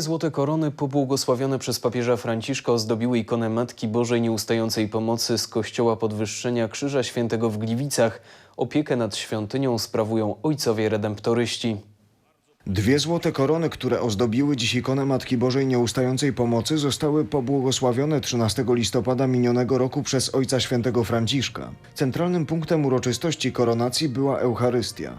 Złote korony pobłogosławione przez papieża Franciszka ozdobiły ikonę Matki Bożej Nieustającej Pomocy z Kościoła Podwyższenia Krzyża Świętego w Gliwicach. Opiekę nad świątynią sprawują ojcowie redemptoryści. Dwie złote korony, które ozdobiły dziś ikonę Matki Bożej Nieustającej Pomocy, zostały pobłogosławione 13 listopada minionego roku przez Ojca Świętego Franciszka. Centralnym punktem uroczystości koronacji była Eucharystia.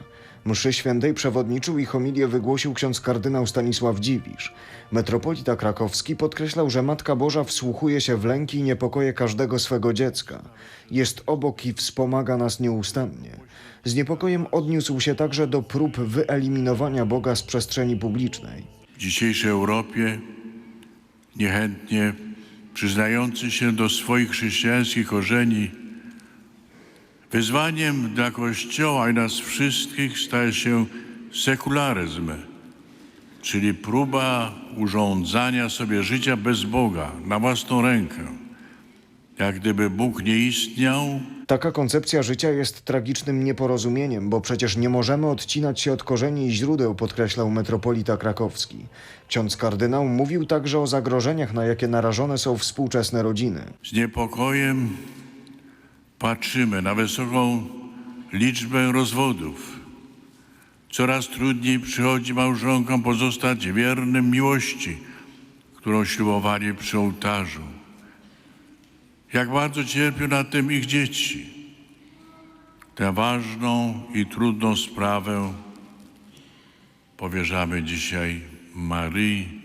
Mszy świętej przewodniczył i homilię wygłosił ksiądz kardynał Stanisław Dziwisz. Metropolita krakowski podkreślał, że Matka Boża wsłuchuje się w lęki i niepokoje każdego swego dziecka. Jest obok i wspomaga nas nieustannie. Z niepokojem odniósł się także do prób wyeliminowania Boga z przestrzeni publicznej. w dzisiejszej Europie niechętnie przyznający się do swoich chrześcijańskich korzeni, wyzwaniem dla Kościoła i nas wszystkich staje się sekularyzm, czyli próba urządzania sobie życia bez Boga, na własną rękę. Jak gdyby Bóg nie istniał, Taka koncepcja życia jest tragicznym nieporozumieniem, bo przecież nie możemy odcinać się od korzeni i źródeł, podkreślał metropolita krakowski. Ksiądz kardynał mówił także o zagrożeniach, na jakie narażone są współczesne rodziny. Z niepokojem patrzymy na wysoką liczbę rozwodów. Coraz trudniej przychodzi małżonkom pozostać wiernym miłości, którą ślubowali przy ołtarzu. Jak bardzo cierpią na tym ich dzieci. Tę ważną i trudną sprawę powierzamy dzisiaj Maryi,